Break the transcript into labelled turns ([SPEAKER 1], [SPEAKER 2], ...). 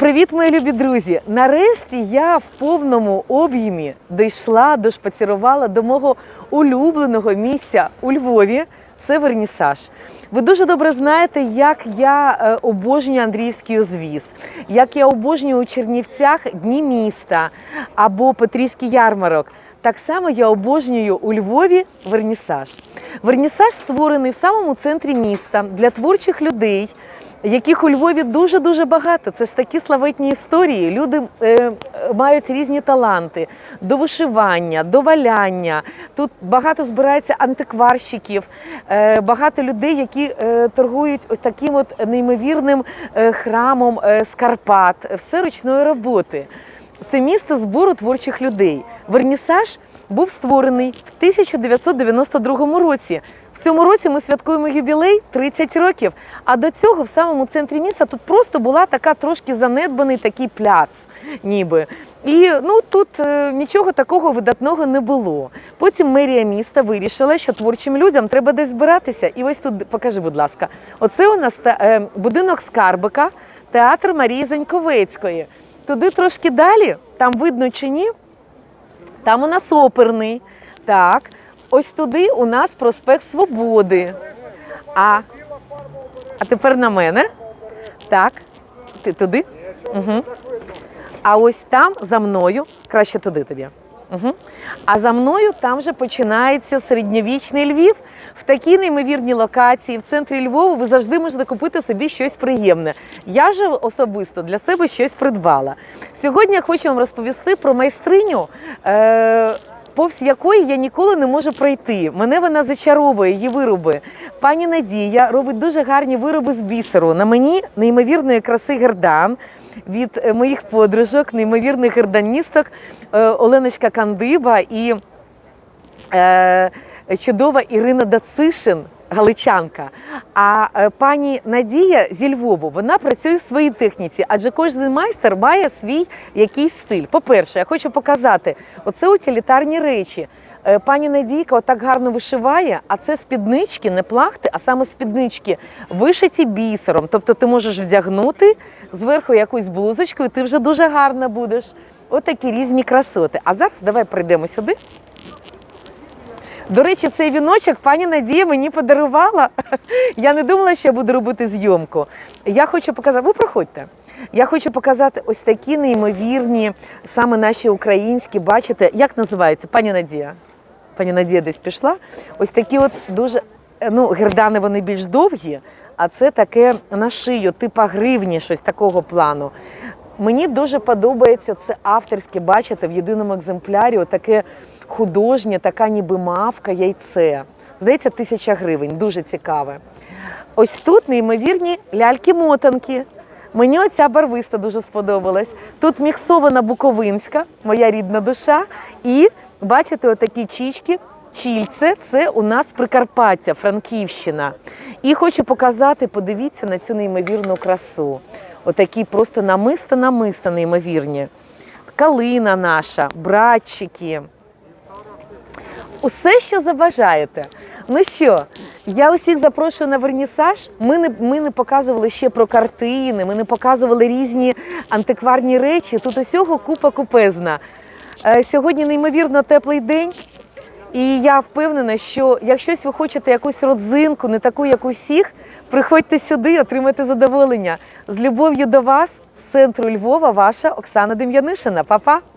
[SPEAKER 1] Привіт, мої любі друзі! Нарешті я в повному об'ємі дійшла, дошпацірувала до мого улюбленого місця у Львові. Це Вернісаж. Ви дуже добре знаєте, як я е, обожнюю Андріївський узвіз, як я обожнюю у Чернівцях дні міста або Петрівський ярмарок. Так само я обожнюю у Львові вернісаж. Вернісаж створений в самому центрі міста для творчих людей, яких у Львові дуже дуже багато. Це ж такі славетні історії. Люди е, мають різні таланти до вишивання, до валяння. Тут багато збирається антикварщиків, е, багато людей, які е, торгують ось таким от неймовірним е, храмом е, з Карпат. Все ручної роботи. Це місто збору творчих людей. Вернісаж був створений в 1992 році. Цьому році ми святкуємо ювілей 30 років. А до цього в самому центрі міста тут просто була така трошки занедбаний такий пляц, ніби. І ну тут е, нічого такого видатного не було. Потім мерія міста вирішила, що творчим людям треба десь збиратися. І ось тут покажи, будь ласка, оце у нас та, е, будинок Скарбика, театр Марії Заньковецької. Туди трошки далі, там видно чи ні, там у нас оперний. Так, ось туди у нас проспект Свободи. А, а тепер на мене. Так, ти туди. Угу. А ось там за мною, краще туди тобі. Угу. А за мною там вже починається середньовічний Львів. В такій неймовірній локації в центрі Львова ви завжди можете купити собі щось приємне. Я ж особисто для себе щось придбала. Сьогодні я хочу вам розповісти про майстриню. Е- Повз якої я ніколи не можу пройти. Мене вона зачаровує, її вироби. Пані Надія робить дуже гарні вироби з бісеру. На мені неймовірної краси гердан від е, моїх подружок, неймовірних герданісток е, Оленочка Кандиба і е, чудова Ірина Дацишин. Галичанка. А е, пані Надія зі Львову вона працює в своїй техніці, адже кожен майстер має свій якийсь стиль. По-перше, я хочу показати оце утилітарні речі. Е, Пані Надійка отак гарно вишиває, а це спіднички, не плахти, а саме спіднички вишиті бісером. Тобто ти можеш вдягнути зверху якусь блузочку, і ти вже дуже гарна будеш. Отакі різні красоти. А зараз давай прийдемо сюди. До речі, цей віночок пані Надія мені подарувала. Я не думала, що я буду робити зйомку. Я хочу показати, ви проходьте. Я хочу показати ось такі неймовірні, саме наші українські, бачите, як називається пані Надія? Пані Надія десь пішла. Ось такі от дуже, ну, гердани вони більш довгі, а це таке на шию, типа гривні, щось такого плану. Мені дуже подобається це авторське, бачите, в єдиному екземплярі, отаке художнє, така ніби мавка, яйце. Здається, тисяча гривень, дуже цікаве. Ось тут неймовірні ляльки-мотанки. Мені оця барвиста дуже сподобалась. Тут міксована буковинська, моя рідна душа. І бачите, отакі чічки. Чільце це у нас Прикарпаття, Франківщина. І хочу показати, подивіться на цю неймовірну красу. Отакі просто намиста-намиста неймовірні. Калина наша, братчики. Усе, що забажаєте. Ну що, я усіх запрошую на вернісаж. Ми не, ми не показували ще про картини, ми не показували різні антикварні речі. Тут усього купа купезна. Е, Сьогодні неймовірно теплий день. І я впевнена, що якщо ви хочете якусь родзинку, не таку, як усіх, приходьте сюди, отримайте задоволення. З любов'ю до вас, з центру Львова, ваша Оксана Дем'янишина. Па-па!